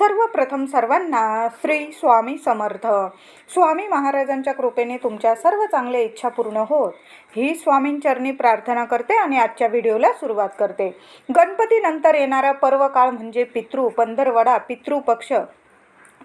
सर्वप्रथम सर्वांना श्री स्वामी समर्थ. स्वामी महाराजांच्या कृपेने तुमच्या सर्व चांगल्या इच्छा पूर्ण होत. ही स्वामींचरणी प्रार्थना करते आणि आजच्या व्हिडिओला सुरुवात करते. गणपतीनंतर येणारा पर्व काळ म्हणजे पितृ पंधरवडा पितृपक्ष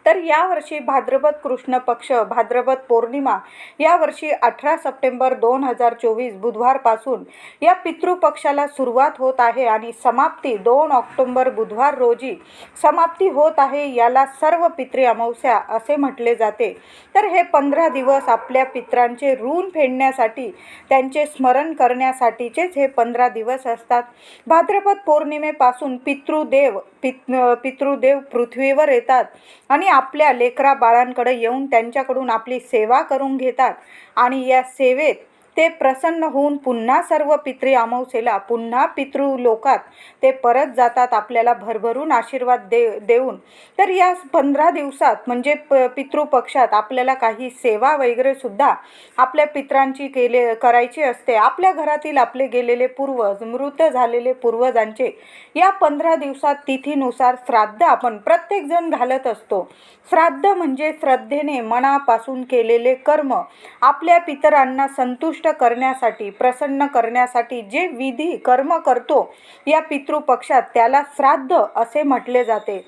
तर यावर्षी भाद्रपद कृष्ण पक्ष भाद्रपद पौर्णिमा यावर्षी अठरा सप्टेंबर दोन हजार चोवीस बुधवारपासून या पितृपक्षाला सुरुवात होत आहे आणि समाप्ती दोन ऑक्टोंबर बुधवार रोजी समाप्ती होत आहे याला सर्व पितृ अमावस्या असे म्हटले जाते. तर हे पंधरा दिवस आपल्या पित्रांचे ऋण फेडण्यासाठी त्यांचे स्मरण करण्यासाठीचेच हे पंधरा दिवस असतात. भाद्रपद पौर्णिमेपासून पितृदेव पित पितृदेव पृथ्वीवर येतात आणि आपल्या लेकरा बाळांकडे येऊन त्यांच्याकडून आपली सेवा करून घेतात. आणि या सेवेत ते प्रसन्न होऊन पुन्हा सर्व पितृ अमावसेला पुन्हा पितृलोकात ते परत जातात आपल्याला भरभरून आशीर्वाद दे देऊन. तर या पंधरा दिवसात म्हणजे प पितृपक्षात आपल्याला काही सेवा वगैरेसुद्धा आपल्या पित्रांची केले करायची असते. आपल्या घरातील आपले गेलेले पूर्वज मृत झालेले पूर्वजांचे या पंधरा दिवसात तिथीनुसार श्राद्ध आपण प्रत्येकजण घालत असतो. श्राद्ध म्हणजे श्रद्धेने मनापासून केलेले कर्म आपल्या पितरांना संतुष्ट करण्यासाठी प्रसन्न करण्यासाठी जे विधी कर्म करतो या पितृपक्षात त्याला श्राद्ध असे म्हटले जाते.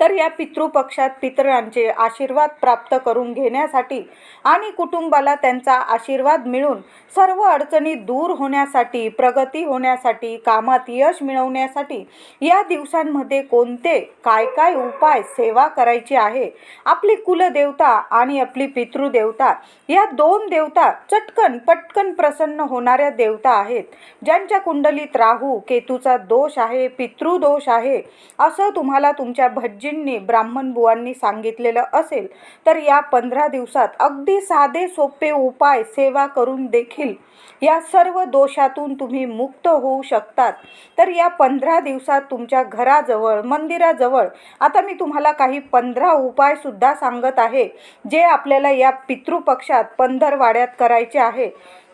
तर या पितृपक्षात पितरांचे आशीर्वाद प्राप्त करून घेण्यासाठी आणि कुटुंबाला त्यांचा आशीर्वाद मिळून सर्व अडचणी दूर होण्यासाठी प्रगती होण्यासाठी कामात यश मिळवण्यासाठी या दिवसांमध्ये कोणते काय काय उपाय सेवा करायची आहे? आपली कुलदेवता आणि आपली पितृदेवता या दोन देवता चटकन पटकन प्रसन्न होणाऱ्या देवता आहेत. ज्यांच्या कुंडलीत राहू केतूचा दोष आहे पितृदोष आहे असं तुम्हाला तुमच्या भज्जी ब्राह्मण बुवांनी सांगितलेलं असेल तर या पंधरा दिवसात अगदी साधे सोपे उपाय सेवा करून देखील या सर्व दोषातून तुम्ही मुक्त होऊ शकतात. तर या पंधरा दिवसात तुमच्या घराजवळ मंदिराजवळ आता मी तुम्हाला काही पंधरा उपायसुद्धा सांगत आहे जे आपल्याला या पितृपक्षात पंधरवाड्यात करायचे आहे.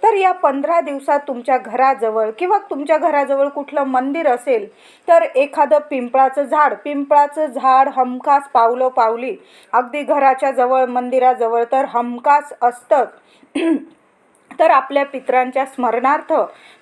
तर या पंधरा दिवसात तुमच्या घराजवळ किंवा तुमच्या घराजवळ कुठलं मंदिर असेल तर एखादं पिंपळाचं झाड पिंपळाचं झाड हमखास पावलं पावली अगदी घराच्या जवळ मंदिराजवळ तर हमखास असतंच. तर आपल्या पितरांच्या स्मरणार्थ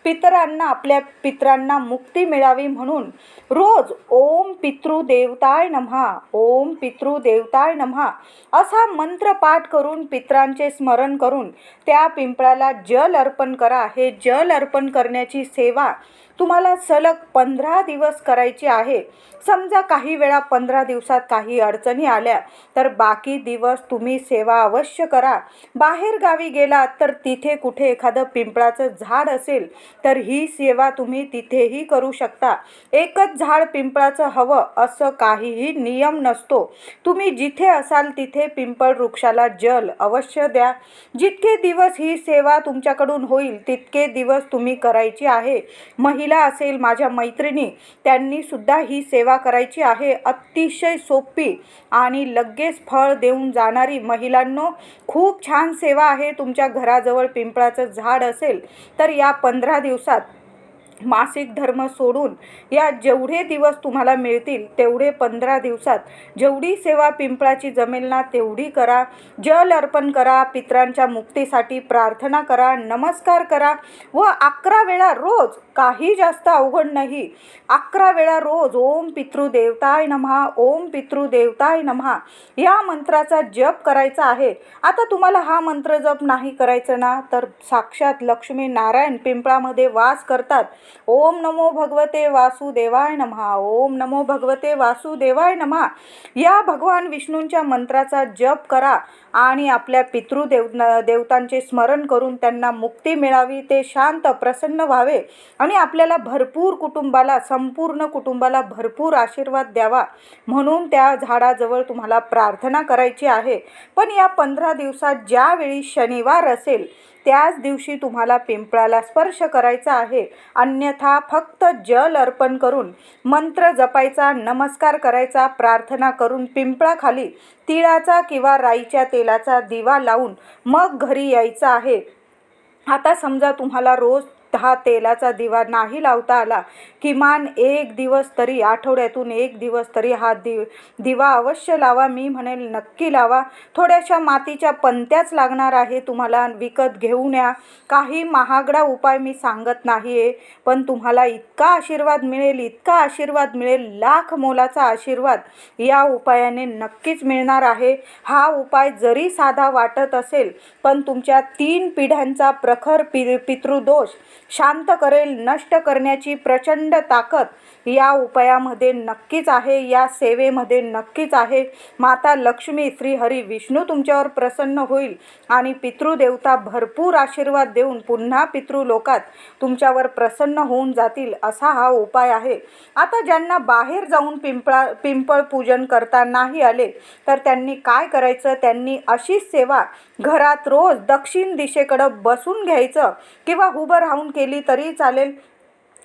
पितरांना आपल्या पितरांना मुक्ती मिळावी म्हणून रोज ओम पितृदेवताय नमहा ओम पितृदेवताय नमहा असा मंत्र पाठ करून पितरांचे स्मरण करून त्या पिंपळाला जल अर्पण करा. हे जल अर्पण करण्याची सेवा तुम्हाला सलग पंधरा दिवस करायची आहे. समजा काही वेळा पंधरा दिवसात काही अडचणी आल्या तर बाकी दिवस तुम्ही सेवा अवश्य करा. बाहेर गावी गेलात तर तिथे कुठे एखादं पिंपळाचं झाड असेल तर ही सेवा तुम्ही तिथेही करू शकता. एकच झाड पिंपळाचं हवं असं काहीही नियम नसतो. तुम्ही जिथे असाल तिथे पिंपळ वृक्षाला जल अवश्य द्या. जितके दिवस ही सेवा तुमच्याकडून होईल तितके दिवस तुम्ही करायची आहे. महिला असेल माझ्या मैत्रिणी त्यांनी सुद्धा ही सेवा करायची आहे. अतिशय सोपी आणि लगेच फळ देऊन जाणारी महिलांनो खूप छान सेवा आहे तुमच्या घराजवळ पिंप पिंपळाचं झाड असेल तर या पंधरा दिवसात मासिक धर्म सोडून या जेवढे दिवस तुम्हाला मिळतील तेवढे पंधरा दिवसात जेवढी सेवा पिंपळाची जमेल ना तेवढी करा. जल अर्पण करा पित्रांच्या मुक्तीसाठी प्रार्थना करा नमस्कार करा व अकरा वेळा रोज काही जास्त अवघड नाही. अकरा वेळा रोज ओम पितृदेवताय नमहा ओम पितृदेवताय नमहा. या मंत्राचा जप करायचा आहे. आता तुम्हाला हा मंत्र जप नाही करायचं ना? तर साक्षात लक्ष्मी नारायण पिंपळामध्ये वास करतात. ओम नमो भगवते वासुदेवाय नमहा. ओम नमो भगवते वासुदेवाय नमहा. या भगवान विष्णूंच्या मंत्राचा जप करा. आणि आपल्या पितृदेव देवतांचे स्मरण करून त्यांना मुक्ती मिळावी ते शांत प्रसन्न व्हावे आणि आपल्याला भरपूर कुटुंबाला संपूर्ण कुटुंबाला भरपूर आशीर्वाद द्यावा म्हणून त्या झाडाजवळ तुम्हाला प्रार्थना करायची आहे. पण या पंधरा दिवसात ज्यावेळी शनिवार असेल त्याच दिवशी तुम्हाला पिंपळाला स्पर्श करायचा आहे. अन्यथा फक्त जल अर्पण करून मंत्र जपायचा नमस्कार करायचा प्रार्थना करून पिंपळाखाली तिळाचा किंवा राईच्या तेलाचा दिवा लावून मग घरी यायचं आहे. आता समजा तुम्हाला रोज हा तेलाचा दिवा नाही लावता आला. किमान एक दिवस तरी आठवड्यातून एक दिवस तरी हा दि दिवा अवश्य लावा. मी म्हणेल नक्की लावा. थोड्याशा मातीच्या पंत्याच लागणार आहे. तुम्हाला विकत घेऊन या काही महागडा उपाय मी सांगत नाही आहे पण तुम्हाला इतका आशीर्वाद मिळेल इतका आशीर्वाद मिळेल लाख मोलाचा आशीर्वाद या उपायाने नक्कीच मिळणार आहे. हा उपाय जरी साधा वाटत असेल पण तुमच्या तीन पिढ्यांचा प्रखर पि पितृदोष शांत करेल नष्ट करण्याची प्रचंड ताकद या उपायामध्ये नक्कीच आहे या सेवेमध्ये नक्कीच आहे. माता लक्ष्मी श्री हरी विष्णू तुमच्यावर प्रसन्न होईल आणि पितृदेवता भरपूर आशीर्वाद देऊन पुन्हा पितृलोकात तुमच्यावर प्रसन्न होऊन जातील असा हा उपाय आहे. आता ज्यांना बाहेर जाऊन पिंपळा पिंपळ पूजन करता नाही आले तर त्यांनी काय करायचं? त्यांनी अशीच सेवा घरात रोज दक्षिण दिशेकडं बसून घ्यायचं किंवा उभं राहून केली तरी चालेल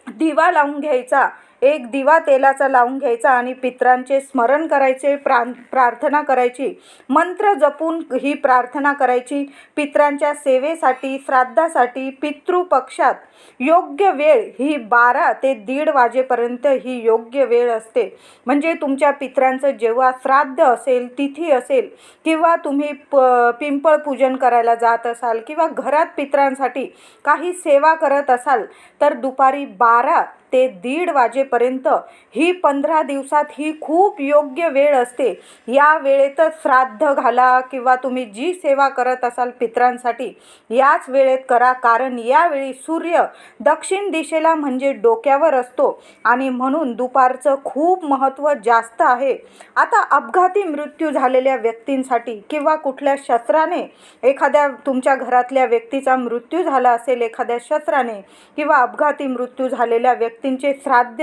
दिवा लावून घ्यायचा एक दिवा तेलाचा लावून घ्यायचा आणि पित्रांचे स्मरण करायचे प्रा प्रार्थना करायची. मंत्र जपून ही प्रार्थना करायची. पित्रांच्या सेवेसाठी श्राद्धासाठी पितृपक्षात योग्य वेळ ही बारा ते दीड वाजेपर्यंत ही योग्य वेळ असते. म्हणजे तुमच्या पित्रांचं जेव्हा श्राद्ध असेल तिथी असेल किंवा तुम्ही प पिंपळ पूजन करायला जात असाल किंवा घरात पित्रांसाठी काही सेवा करत असाल तर दुपारी बारा ते दीड वाजेपर्यंत ही पंधरा दिवसात ही खूप योग्य वेळ असते. या वेळेतच श्राद्ध घाला किंवा तुम्ही जी सेवा करत असाल पित्रांसाठी याच वेळेत करा. कारण यावेळी सूर्य दक्षिण दिशेला म्हणजे डोक्यावर असतो आणि म्हणून दुपारचं खूप महत्त्व जास्त आहे. आता अपघाती मृत्यू झालेल्या व्यक्तींसाठी किंवा कुठल्या शस्त्राने एखाद्या तुमच्या घरातल्या व्यक्तीचा मृत्यू झाला असेल एखाद्या शस्त्राने किंवा अपघाती मृत्यू झालेल्या व्यक्ती व्यक्तींचे श्राद्ध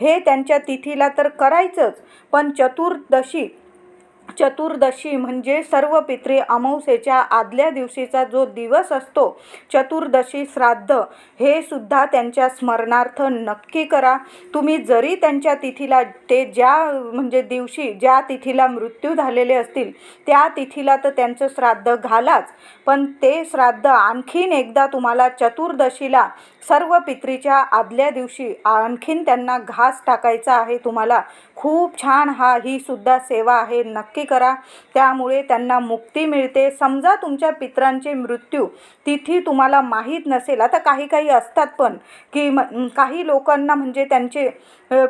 हे त्यांच्या तिथीला तर करायचंच पण चतुर्दशी चतुर्दशी म्हणजे सर्व पित्री अमावस्येच्या आदल्या दिवशीचा जो दिवस असतो चतुर्दशी श्राद्ध हे सुद्धा त्यांच्या स्मरणार्थ नक्की करा. तुम्ही जरी त्यांच्या तिथीला ते ज्या म्हणजे दिवशी ज्या तिथीला मृत्यू झालेले असतील त्या तिथीला तर त्यांचं श्राद्ध घालाच. पण ते श्राद्ध आणखीन एकदा तुम्हाला चतुर्दशीला सर्व पित्रीच्या आदल्या दिवशी आणखीन त्यांना घास टाकायचा आहे तुम्हाला. खूप छान हा ही सुद्धा सेवा आहे. नक्की करा. त्यामुळे त्यांना मुक्ती मिळते. समजा तुमच्या पित्रांचे मृत्यू तिथी तुम्हाला माहीत नसेल. आता काही काही असतात पण की म काही लोकांना म्हणजे त्यांचे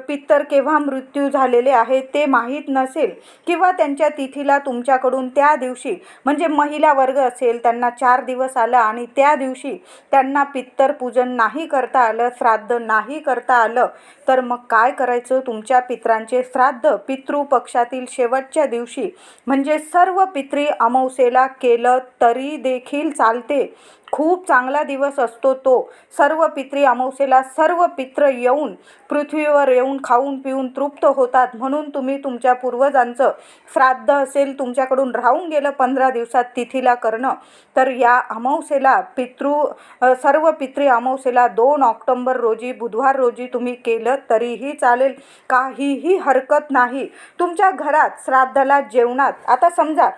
पित्तर केव्हा मृत्यू झालेले आहे ते माहीत नसेल किंवा त्यांच्या तिथीला तुमच्याकडून त्या दिवशी म्हणजे महिला वर्ग असेल त्यांना चार दिवस आलं आणि त्या दिवशी त्यांना पित्तर पूजन नाही करता आलं श्राद्ध नाही करता आलं तर मग काय करायचं? तुमच्या पित्रांचे श्राद्ध पितृपक्षातील शेवटच्या दिवशी म्हणजे सर्व पित्री अमावसेला केलं तरी देखील चालते. खूप चांगला दिवस असतो तो. सर्व पित्री अमावस्येला सर्व पित्र येऊन पृथ्वीवर येऊन खाऊन पिऊन तृप्त होतात. म्हणून तुम्ही तुमच्या पूर्वजांचं श्राद्ध असेल तुमच्याकडून राहून गेलं पंधरा दिवसात तिथीला करणं तर या अमावस्येला पितृ सर्व पित्री अमावस्येला दोन ऑक्टोंबर रोजी बुधवार रोजी तुम्ही केलं तरीही चालेल. काहीही हरकत नाही. तुमच्या घरात श्राद्धाला जेवणात आता समजा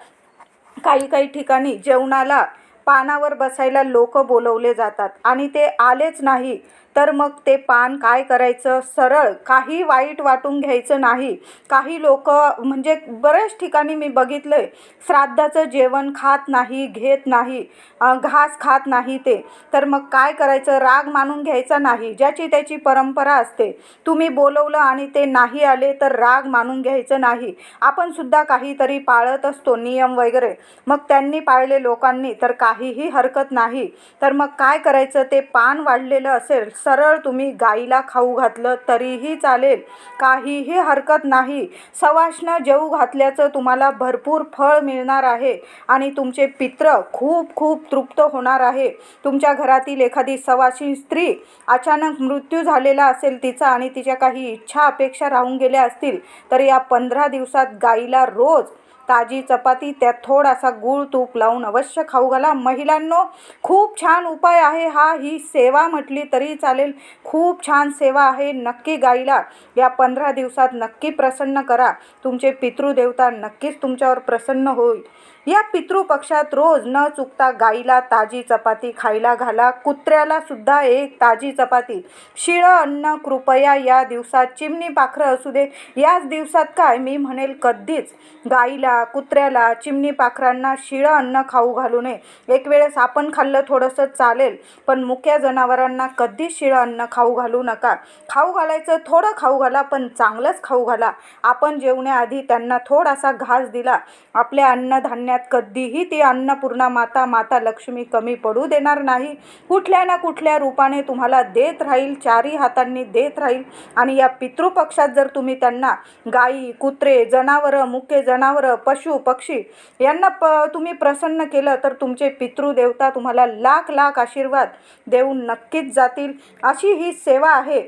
काही काही ठिकाणी जेवणाला पानावर बसायला लोक बोलवले जातात आणि ते आलेच नाही. तर मग ते पान काय करायचं? सरळ काही वाईट वाटून घ्यायचं नाही. काही लोक म्हणजे बऱ्याच ठिकाणी मी बघितलं आहे श्राद्धाचं जेवण खात नाही घेत नाही घास खात नाही ते. तर मग काय करायचं? राग मानून घ्यायचा नाही ज्याची त्याची परंपरा असते. तुम्ही बोलवलं आणि ते नाही आले तर राग मानून घ्यायचं नाही. आपण सुद्धा काहीतरी पाळत असतो नियम वगैरे. मग त्यांनी पाळले लोकांनी तर काहीही हरकत नाही. तर मग काय करायचं? ते पान वाढलेलं असेल सरळ तुम्ही गाईला खाऊ घातलं तरीही चालेल. काहीही हरकत नाही. सवाष्ण जेऊ घातल्याचं तुम्हाला भरपूर फळ मिळणार आहे आणि तुमचे पित्र खूप खूप तृप्त होणार आहे. तुमच्या घरातील एखादी सवाशी स्त्री अचानक मृत्यू झालेला असेल तिचा आणि तिच्या काही इच्छा अपेक्षा राहून गेल्या असतील तर या पंधरा दिवसात गाईला रोज ताजी चपाती त्यात थोडासा गूळ तूप लावून अवश्य खाऊ घाला. महिलांनो खूप छान उपाय आहे हा. ही सेवा म्हटली तरी चालेल. खूप छान सेवा आहे. नक्की गाईला या पंधरा दिवसात नक्की प्रसन्न करा. तुमचे पितृदेवता नक्कीच तुमच्यावर प्रसन्न होईल. या पितृपक्षात रोज न चुकता गाईला ताजी चपाती खायला घाला कुत्र्याला सुद्धा एक ताजी चपाती. शिळं अन्न कृपया या दिवसात चिमणी पाखरं असू दे. याच दिवसात काय? मी म्हणेल कधीच. गाईला कुत्र्याला चिमणी पाखरांना शिळं अन्न खाऊ घालू नये. एक वेळेस आपण खाल्लं थोडंसं चालेल पण मुक्या जनावरांना कधीच शिळं अन्न खाऊ घालू नका. खाऊ घालायचं थोडं खाऊ घाला पण चांगलंच खाऊ घाला. आपण जेवण्याआधी त्यांना थोडासा घास दिला. आपल्या अन्नधान्यात कधीही ती अन्नपूर्णा माता माता लक्ष्मी कमी पडू देणार नाही. कुठल्या ना कुठल्या रूपाने तुम्हाला देत राहील चारी हातांनी देत राहील. आणि या पितृपक्षात जर तुम्ही त्यांना गाई कुत्रे जनावरं मुके जनावरं पशु पक्षी यांना प तुम्ही प्रसन्न केलं तर तुमचे पितृदेवता तुम्हाला लाख लाख आशीर्वाद देऊन नक्कीच जातील. अशी ही सेवा आहे.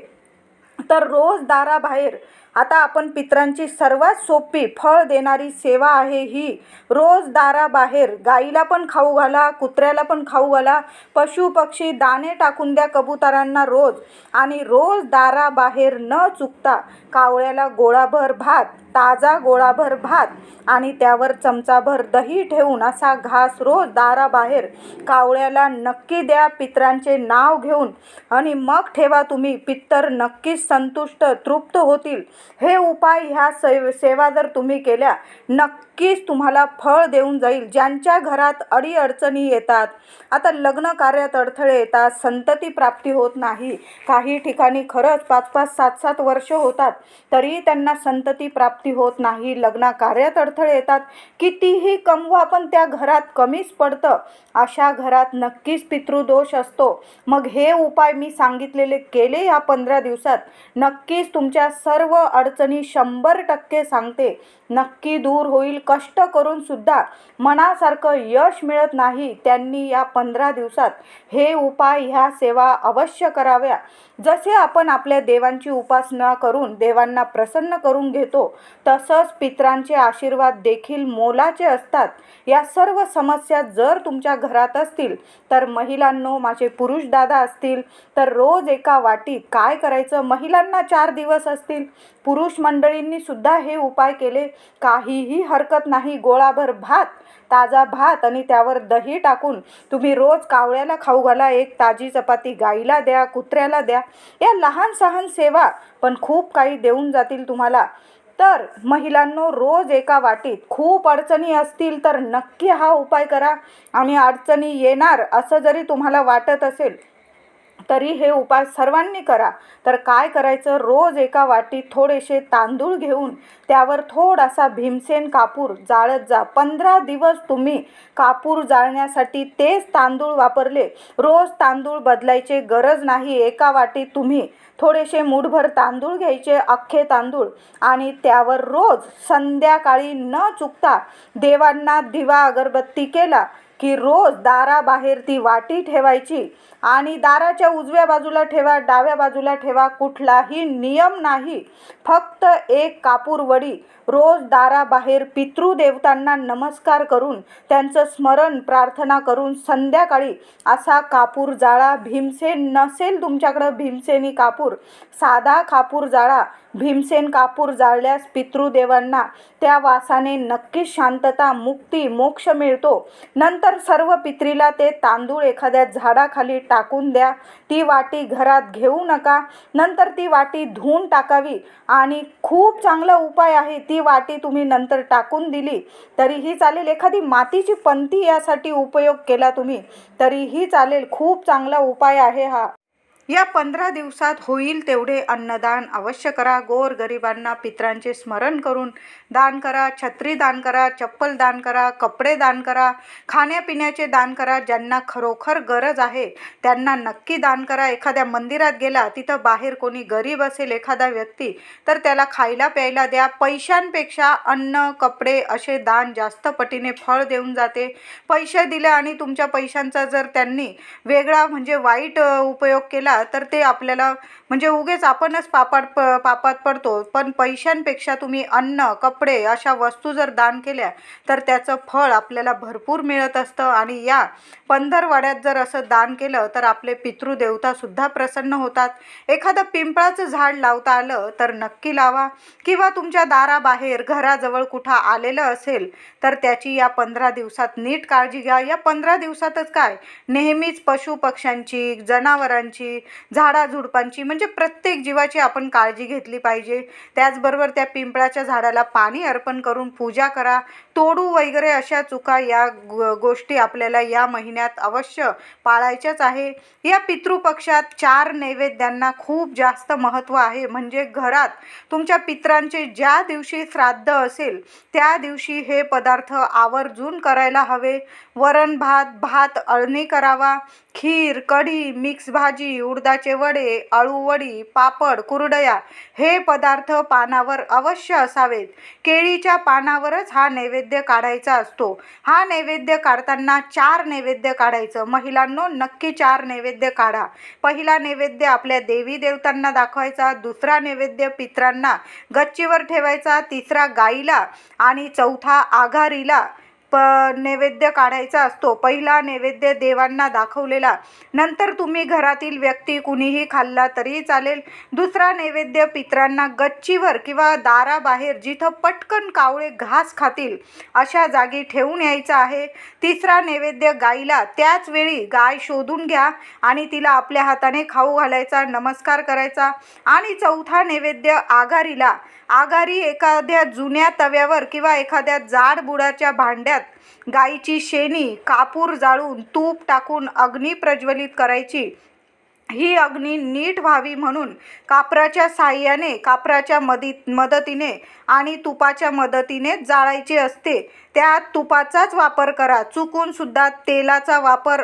तर रोज दाराबाहेर आता आपण पित्रांची सर्वात सोपी फळ देणारी सेवा आहे ही. रोज दाराबाहेर गाईला पण खाऊ घाला कुत्र्याला पण खाऊ घाला पशु पक्षी दाणे टाकून द्या कबुतरांना रोज. आणि रोज दाराबाहेर न चुकता कावळ्याला गोळाभर भात ताजा गोळाभर भात आणि त्यावर चमचाभर दही ठेवून असा घास रोज दाराबाहेर कावळ्याला नक्की द्या पित्रांचे नाव घेऊन. आणि मग ठेवा तुम्ही पित्तर नक्कीच संतुष्ट तृप्त होतील. हे उपाय ह्या सेव सेवा जर तुम्ही केल्या नक्कीच तुम्हाला फळ देऊन जाईल. ज्यांच्या घरात अडीअडचणी येतात आता लग्न कार्यात अडथळे येतात संतती प्राप्ती होत नाही. काही ठिकाणी खरंच पाच पाच सात सात वर्ष होतात तरीही त्यांना संतती प्राप्ती होत नाही. लग्न कार्यात अडथळे येतात. कितीही कमवा पण त्या घरात कमीच पडतं. अशा घरात नक्कीच पितृदोष असतो. मग हे उपाय मी सांगितलेले केले या पंधरा दिवसात. नक्कीच तुमच्या सर्व अडचणी शंभर टक्के सांगते. नक्की दूर होईल कष्ट करून सुद्धा मनासारखं यश मिळत नाही त्यांनी या पंधरा दिवसात हे उपाय ह्या सेवा अवश्य कराव्या. जसे आपण आपल्या देवांची उपासना करून देवांना प्रसन्न करून घेतो तसंच पित्रांचे आशीर्वाद देखील मोलाचे असतात. या सर्व समस्या जर तुमच्या घरात असतील तर महिलांनो माझे पुरुष दादा असतील तर रोज एका वाटीत काय करायचं? महिलांना चार दिवस असतील. पुरुष मंडळींनी सुद्धा हे उपाय केले. काहीही हरकत हरकत नाही. गोळाभर भात ताजा भात आणि त्यावर दही टाकून तुम्ही रोज कावळ्याला खाऊ घाला. एक ताजी चपाती गाईला द्या कुत्र्याला द्या. या लहान सहान सेवा पण खूप काही देऊन जातील तुम्हाला. तर महिलांनो रोज एका वाटीत खूप अडचणी असतील तर नक्की हा उपाय करा आणि अडचणी येणार असं जरी तुम्हाला वाटत असेल तरी हे उपाय सर्वांनी करा. तर काय करायचं? रोज एका वाटीत थोडेसे तांदूळ घेऊन त्यावर थोडासा भीमसेन कापूर जाळत जा. पंधरा दिवस तुम्ही कापूर जाळण्यासाठी तेच तांदूळ वापरले. रोज तांदूळ बदलायचे गरज नाही. एका वाटीत तुम्ही थोडेसे मूठभर तांदूळ घ्यायचे अख्खे तांदूळ. आणि त्यावर रोज संध्याकाळी न चुकता देवांना दिवा अगरबत्ती केला. की रोज दाराबाहेर ती वाटी ठेवायची आणि दाराच्या उजव्या बाजूला ठेवा डाव्या बाजूला ठेवा कुठलाही नियम नाही. फक्त एक कापूर वडी रोज दाराबाहेर पितृदेवतांना नमस्कार करून त्यांचं स्मरण प्रार्थना करून संध्याकाळी असा कापूर जाळा भीमसेन नसेल तुमच्याकडं भीमसेनी कापूर साधा कापूर जाळा भीमसेन कापूर जाळल्यास पितृदेवांना त्या वासाने नक्कीच शांतता मुक्ती मोक्ष मिळतो. नंतर सर्व पित्रीला ते तांदूळ एखाद्या झाडाखाली टाकून द्या. ती वाटी घरात घेऊ नका. नंतर ती वाटी धुवून टाकावी. आणि खूप चांगला उपाय आहे ती वाटी तुम्ही नंतर टाकून दिली तरीही चालेल. एखादी मातीची पंती यासाठी उपयोग केला तुम्ही तरीही चालेल. खूप चांगला उपाय आहे हा. या पंधरा दिवसात होईल तेवढे अन्नदान अवश्य करा. गोर गरिबांना पित्रांचे स्मरण करून दान करा छत्री दान करा चप्पल दान करा कपडे दान करा खाण्यापिण्याचे दान करा ज्यांना खरोखर गरज आहे त्यांना नक्की दान करा. एखाद्या मंदिरात गेला तिथं बाहेर कोणी गरीब असेल एखादा व्यक्ती तर त्याला खायला प्यायला द्या. पैशांपेक्षा अन्न कपडे असे दान जास्त पटीने फळ देऊन जाते. पैसे दिले आणि तुमच्या पैशांचा जर त्यांनी वेगळा म्हणजे वाईट उपयोग केला तर ते आपल्याला म्हणजे उगेच आपणच पापात प पापात पडतो. पण पैशांपेक्षा तुम्ही अन्न कप कपडे अशा वस्तू जर दान केल्या तर त्याचं फळ आपल्याला भरपूर मिळत असतं. आणि या पंधरवाड्यात जर असं दान केलं तर आपले पितृदेवतासुद्धा प्रसन्न होतात. एखादं पिंपळाचं झाड लावता आलं तर नक्की लावा. किंवा तुमच्या दाराबाहेर घराजवळ कुठं आलेलं असेल तर त्याची या पंधरा दिवसात नीट काळजी घ्या. या पंधरा दिवसातच काय? नेहमीच पशु पक्ष्यांची जनावरांची झाडाझुडपांची म्हणजे प्रत्येक जीवाची आपण काळजी घेतली पाहिजे. त्याचबरोबर त्या पिंपळाच्या झाडाला पाणी अर्पण करून पूजा करा. तोडू वगैरे अशा चुका या गोष्टी आपल्याला या महिन्यात अवश्य पाळायच्याच आहे. या पितृपक्षात चार नैवेद्यांना खूप जास्त महत्त्व आहे. म्हणजे घरात तुमच्या पित्रांचे ज्या दिवशी श्राद्ध असेल त्या दिवशी हे पदार्थ आवर्जून करायला हवे. वरण भात भात अळणी करावा. खीर कढी मिक्स भाजी उडदाचे वडे अळूवडी पापड कुरडया हे पदार्थ पानावर अवश्य असावेत. केळीच्या पानावरच हा नैवेद्य काढायचा असतो. हा नैवेद्य काढताना चार नैवेद्य काढायचं. महिलांनो नक्की चार नैवेद्य काढा. पहिला नैवेद्य आपल्या देवी देवतांना दाखवायचा दुसरा नैवेद्य पित्रांना गच्चीवर ठेवायचा तिसरा गाईला आणि चौथा आघारीला प नैवेद्य काढायचा असतो. पहिला नैवेद्य देवांना दाखवलेला. नंतर तुम्ही घरातील व्यक्ती कुणीही खाल्ला तरी चालेल. दुसरा नैवेद्य पित्रांना गच्चीवर किंवा दाराबाहेर जिथं पटकन कावळे घास खातील अशा जागी ठेवून यायचं आहे. तिसरा नैवेद्य गाईला त्याच वेळी गाय शोधून घ्या आणि तिला आपल्या हाताने खाऊ घालायचा नमस्कार करायचा. आणि चौथा नैवेद्य आघारीला. आघारी एखाद्या जुन्या तव्यावर किंवा एखाद्या जाड बुडाच्या भांड्यात गाईची शेणी कापूर जाळून तूप टाकून अग्नी प्रज्वलित करायची. ही अग्नी नीट व्हावी म्हणून कापराच्या साह्याने कापराच्या मदी मदतीने आणि तुपाच्या मदतीने जाळायची असते. त्यात तुपाचाच वापर करा. चुकून सुद्धा तेलाचा वापर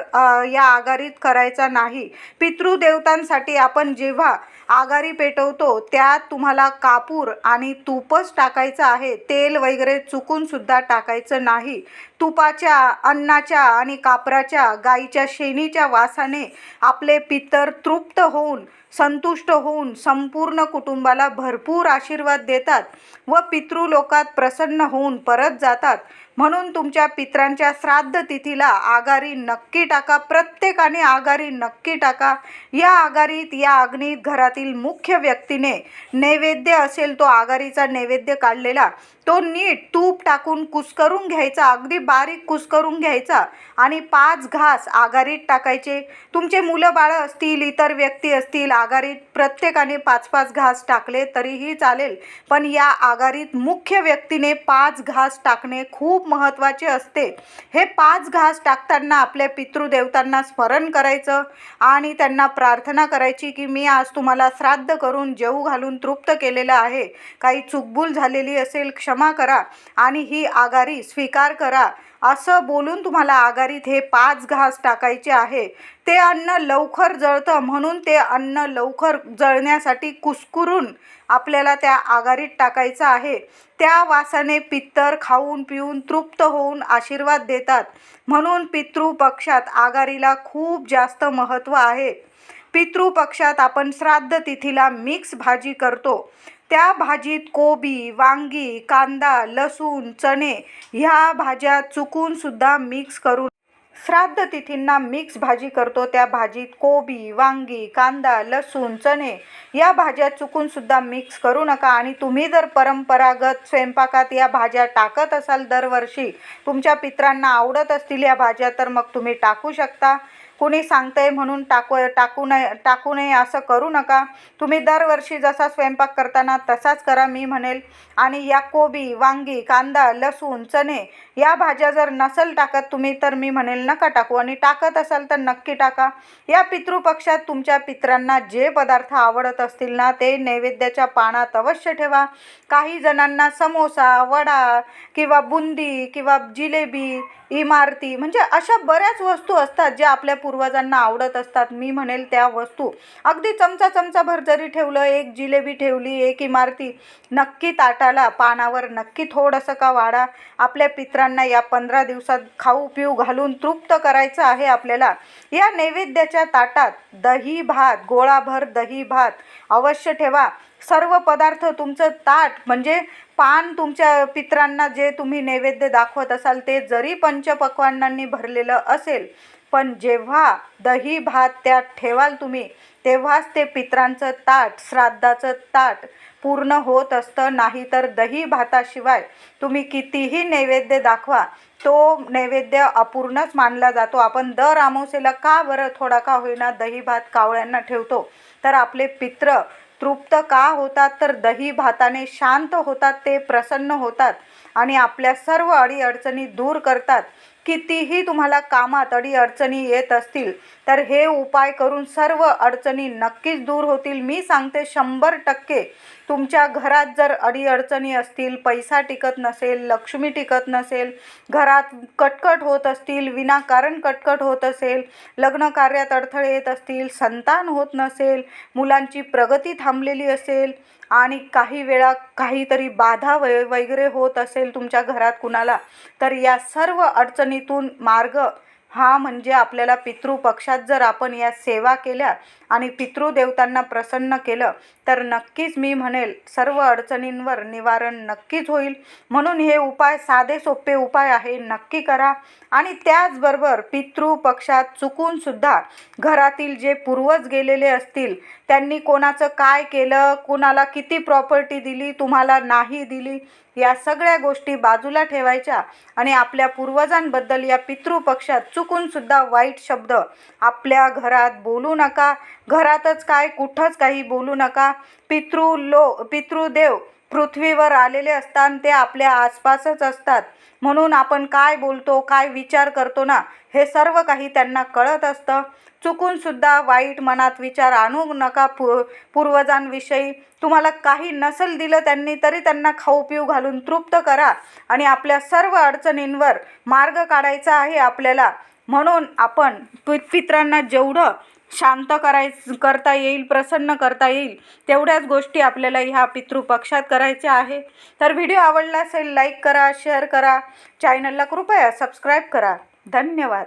या आगारीत करायचा नाही. पितृदेवतांसाठी आपण जेव्हा आगारी पेटवतो त्यात तुम्हाला कापूर आणि तूपच टाकायचं आहे. तेल वगैरे चुकून सुद्धा टाकायचं नाही. तुपाच्या अन्नाच्या आणि कापराच्या गाईच्या शेणीच्या वासाने आपले पितर तृप्त होऊन संतुष्ट होऊन संपूर्ण कुटुंबाला भरपूर आशीर्वाद देतात व पितृलोकात प्रसन्न होऊन परत जातात. म्हणून तुमच्या पित्रांच्या श्राद्ध तिथीला आगारी नक्की टाका. प्रत्येकाने आगारी नक्की टाका. या आगारीत या अग्नीत घरातील मुख्य व्यक्तीने नैवेद्य असेल तो आगारीचा नैवेद्य काढलेला तो नीट तूप टाकून कुस्करून घ्यायचा अगदी बारीक कुस्करून घ्यायचा आणि पाच घास आगारीत टाकायचे. तुमचे मुलं बाळं असतील इतर व्यक्ती असतील आगारीत प्रत्येकाने पाच पाच घास टाकले तरीही चालेल. पण या आगारीत मुख्य व्यक्तीने पाच घास टाकणे खूप महत्त्वाचे असते. हे पाच घास टाकताना आपल्या पितृदेवतांना स्मरण करायचं आणि त्यांना प्रार्थना करायची की मी आज तुम्हाला श्राद्ध करून जेऊ घालून तृप्त केलेलं आहे. काही चुकबूल झालेली असेल क्षमा करा आणि ही आघारी स्वीकार करा. असं बोलून तुम्हाला आघारीत हे पाच घास टाकायचे आहे. ते अन्न लवकर जळतं म्हणून ते अन्न लवकर जळण्यासाठी कुस्कुरून आपल्याला त्या आगारीत टाकायचं आहे. त्या वासाने पित्तर खाऊन पिऊन तृप्त होऊन आशीर्वाद देतात. म्हणून पितृपक्षात आगारीला खूप जास्त महत्त्व आहे. पितृपक्षात आपण श्राद्ध तिथीला मिक्स भाजी करतो. त्या भाजीत कोबी वांगी कांदा लसूण चणे ह्या भाज्या चुकूनसुद्धा मिक्स करून श्राद्ध तिथींना मिक्स भाजी करतो. त्या भाजीत कोबी वांगी कांदा लसूण चणे या भाज्या चुकून सुद्धा मिक्स करू नका. आणि तुम्ही जर परंपरागत स्वयंपाकात या भाज्या टाकत असाल दरवर्षी तुमच्या पित्रांना आवडत असतील या भाज्या तर मग तुम्ही टाकू शकता. कुणी सांगतंय म्हणून टाकू टाकू नये टाकू नये असं करू नका. तुम्ही दरवर्षी जसा स्वयंपाक करताना तसाच करा मी म्हणेल. आणि या कोबी वांगी कांदा लसूण चणे या भाज्या जर नसेल टाकत तुम्ही तर मी म्हणेल नका टाकू. आणि टाकत असाल तर नक्की टाका. या पितृपक्षात तुमच्या पित्रांना जे पदार्थ आवडत असतील ना ते नैवेद्याच्या पानात अवश्य ठेवा. काही जणांना समोसा वडा किंवा बुंदी किंवा जिलेबी इमारती म्हणजे अशा बऱ्याच वस्तू असतात ज्या आपल्या पूर्वजांना आवडत असतात. मी म्हणेल त्या वस्तू. अगदी चमचा चमचाभर जरी ठेवलं एक जिलेबी ठेवली एक इमारती नक्की ताटाला पानावर नक्की थोडंसं का वाढा आपल्या पित्रांना या पंधरा दिवसात खाऊ पिऊ घालून तृप्त करायचं आहे आपल्याला. या नैवेद्याच्या ताटात दही भात गोळाभर दही भात अवश्य ठेवा. सर्व पदार्थ तुमचं ताट म्हणजे पान तुमच्या पित्रांना जे तुम्ही नैवेद्य दाखवत असाल ते जरी पंचपक्वांनांनी भरलेलं असेल पण जेव्हा दही भात त्यात ठेवाल तुम्ही तेव्हाच ते पित्रांचं ताट श्राद्धाचं ताट पूर्ण होत असतं. नाही तर दही भाताशिवाय तुम्ही कितीही नैवेद्य दाखवा तो नैवेद्य अपूर्णच मानला जातो. आपण दर अमावस्येला का बरं थोडा का होईना दही भात कावळ्यांना ठेवतो? तर आपले पित्र तृप्त का होतात तर दही भाताने शांत होतात ते प्रसन्न होतात आणि आपल्या सर्व अडीअडचणी दूर करतात. कितीही तुम्हाला कामात अडीअडचणी येत असतील तर हे उपाय करून सर्व अडचणी नक्कीच दूर होतील. मी सांगते शंभर टक्के. तुमच्या घरात जर अडीअडचणी असतील पैसा टिकत नसेल लक्ष्मी टिकत नसेल घरात कटकट होत असतील विनाकारण कटकट होत असेल लग्न कार्यात अडथळे येत असतील संतान होत नसेल मुलांची प्रगती थांबलेली असेल आणि काही वेळा काहीतरी बाधा वै वगैरे होत असेल तुमच्या घरात कुणाला तर या सर्व अडचणीतून मार्ग हा म्हणजे आपल्याला पितृपक्षात जर आपण या सेवा केल्या आणि पितृदेवतांना प्रसन्न केलं तर नक्कीच मी म्हणेल सर्व अडचणींवर निवारण नक्कीच होईल. म्हणून हे उपाय साधे सोपे उपाय आहे नक्की करा. आणि त्याचबरोबर पितृपक्षात चुकूनसुद्धा घरातील जे पूर्वज गेलेले असतील त्यांनी कोणाचं काय केलं कुणाला किती प्रॉपर्टी दिली तुम्हाला नाही दिली या सगळ्या गोष्टी बाजूला ठेवायच्या आणि आपल्या पूर्वजांबद्दल या पितृपक्षात चुकूनसुद्धा वाईट शब्द आपल्या घरात बोलू नका. घरातच काय कुठंच काही बोलू नका. पितृ लो पितृदेव पृथ्वीवर आलेले असतात ते आपल्या आसपासच असतात. म्हणून आपण काय बोलतो काय विचार करतो ना हे सर्व काही त्यांना कळत असतं. चुकूनसुद्धा वाईट मनात विचार आणू नका पू पूर्वजांविषयी. तुम्हाला काही नसल दिलं त्यांनी तरी त्यांना खाऊ पिऊ घालून तृप्त करा. आणि आपल्या सर्व अडचणींवर मार्ग काढायचा आहे आपल्याला. म्हणून आपण पित पित्रांना जेवढं शांत कराय करता येईल प्रसन्न करता येईल तेवढ्याच गोष्टी आपल्याला ह्या पितृपक्षात करायच्या आहे तर व्हिडिओ आवडला असेल लाईक करा शेअर करा. चॅनलला कृपया सबस्क्राईब करा. धन्यवाद.